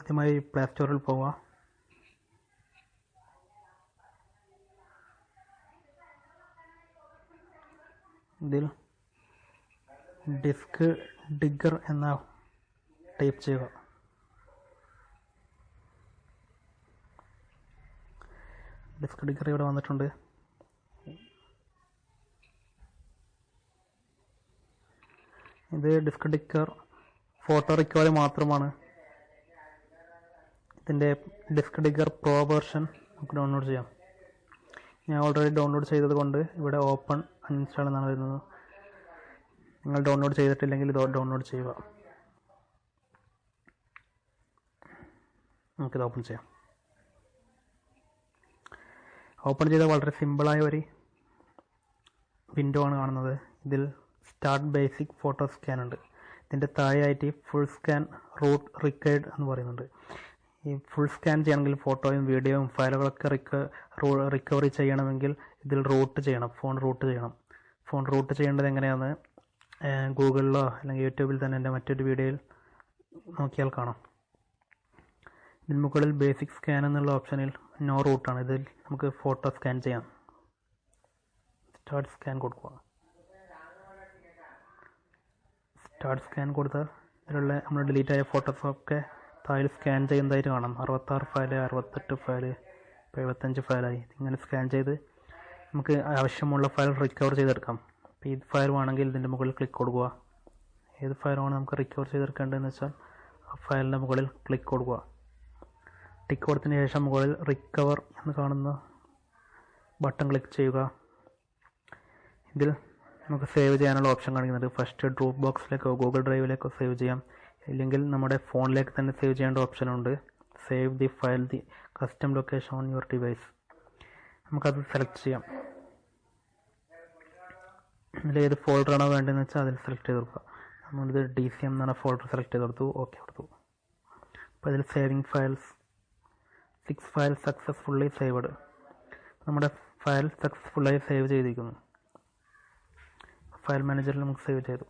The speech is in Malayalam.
ആദ്യമായി പ്ലേ സ്റ്റോറിൽ പോവുക. ഇതിൽ ഡിസ്ക് ഡിഗർ എന്ന ടൈപ്പ് ചെയ്യുക. ഡിസ്ക് ഡിഗർ ഇവിടെ വന്നിട്ടുണ്ട്. ഇത് ഡിസ്ക് ഡിക്കർ ഫോട്ടോ റിക്കവറി മാത്രമാണ്. ഇതിന്റെ ഡിസ്ക് ഡിഗർ പ്രോ വേർഷൻ നമുക്ക് ഡൗൺലോഡ് ചെയ്യാം. ഞാൻ ഓൾറെഡി ഡൗൺലോഡ് ചെയ്തത് കൊണ്ട് ഇവിടെ ഓപ്പൺ അൺഇൻസ്റ്റാൾ എന്നാണ് വരുന്നത്. നിങ്ങൾ ഡൗൺലോഡ് ചെയ്തിട്ടില്ലെങ്കിൽ ഇത് ഡൗൺലോഡ് ചെയ്യുക. നമുക്കിത് ഓപ്പൺ ചെയ്യാം. ഓപ്പൺ ചെയ്ത വളരെ സിമ്പിളായ ഒരു വിൻഡോ ആണ് കാണുന്നത്. ഇതിൽ സ്റ്റാർട്ട് ബേസിക് ഫോട്ടോ സ്കാൻ ഉണ്ട്. ഇതിന്റെ താഴെയായിട്ട് ഫുൾ സ്കാൻ റൂട്ട് റിക്കേർഡ് എന്ന് പറയുന്നുണ്ട്. ഈ ഫുൾ സ്കാൻ ചെയ്യണമെങ്കിൽ ഫോട്ടോയും വീഡിയോയും ഫയലുകളൊക്കെ റിക്ക റിക്കവറി ചെയ്യണമെങ്കിൽ ഇതിൽ റൂട്ട് ചെയ്യണം ഫോൺ റൂട്ട് ചെയ്യണം. ഫോൺ റൂട്ട് ചെയ്യേണ്ടത് എങ്ങനെയാണ് ഗൂഗിളിലോ അല്ലെങ്കിൽ യൂട്യൂബിൽ തന്നെ എന്റെ മറ്റൊരു വീഡിയോയിൽ നോക്കിയാൽ കാണാം. ഇതിന് മുകളിൽ ബേസിക് സ്കാൻ എന്നുള്ള ഓപ്ഷനിൽ നോ റൂട്ടാണ് ഇതിൽ നമുക്ക് ഫോട്ടോ സ്കാൻ ചെയ്യാം. സ്റ്റാർട്ട് സ്കാൻ കൊടുക്കുക. സ്റ്റാർട്ട് സ്കാൻ കൊടുത്താൽ ഇതിലുള്ള നമ്മൾ ഡിലീറ്റ് ആയ ഫോട്ടോസ് ഒക്കെ താഴെ സ്കാൻ ചെയ്യുന്നതായിട്ട് കാണാം. അറുപത്താറ് ഫയൽ അറുപത്തെട്ട് ഫയൽ എഴുപത്തഞ്ച് ഫയലായി. ഇങ്ങനെ സ്കാൻ ചെയ്ത് നമുക്ക് ആവശ്യമുള്ള ഫയൽ റിക്കവർ ചെയ്തെടുക്കാം. അപ്പോൾ ഈ ഫയൽ വേണമെങ്കിൽ ഇതിന്റെ മുകളിൽ ക്ലിക്ക് കൊടുക്കുക. ഏത് ഫയലാണ് നമുക്ക് റിക്കവർ ചെയ്തെടുക്കേണ്ടതെന്ന് വെച്ചാൽ ആ ഫയലിന്റെ മുകളിൽ ക്ലിക്ക് കൊടുക്കുക. ടിക്ക് കൊടുത്തതിന് ശേഷം മുകളിൽ റിക്കവർ എന്ന് കാണുന്ന ബട്ടൺ ക്ലിക്ക് ചെയ്യുക. ഇതിൽ നമുക്ക് സേവ് ചെയ്യാനുള്ള ഓപ്ഷൻ കാണിക്കുന്നുണ്ട്. ഫസ്റ്റ് ഡ്രോപ്പ് ബോക്സിലേക്കോ ഗൂഗിൾ ഡ്രൈവിലേക്കോ സേവ് ചെയ്യാം. ഇല്ലെങ്കിൽ നമ്മുടെ ഫോണിലേക്ക് തന്നെ സേവ് ചെയ്യേണ്ട ഓപ്ഷനുണ്ട്. Save the file the custom location on your device. നമുക്കത് സെലക്ട് ചെയ്യാം. ഇതിൽ ഏത് ഫോൾഡറാണോ വേണ്ടതെന്ന് വെച്ചാൽ അതിൽ സെലക്ട് ചെയ്ത് കൊടുക്കുക. നമ്മളിത് ഡി സി എം എന്നാണ് ഫോൾഡർ സെലക്ട് ചെയ്ത് കൊടുത്തു. ഓക്കെ കൊടുത്തു. അപ്പോൾ ഇതിൽ saving files six file successfully saved നമ്മുടെ ഫയൽ സക്സസ്ഫുള്ളായി സേവ് ചെയ്തിരിക്കുന്നു. ഫയൽ മാനേജറിൽ നമുക്ക് സേവ് ചെയ്തു.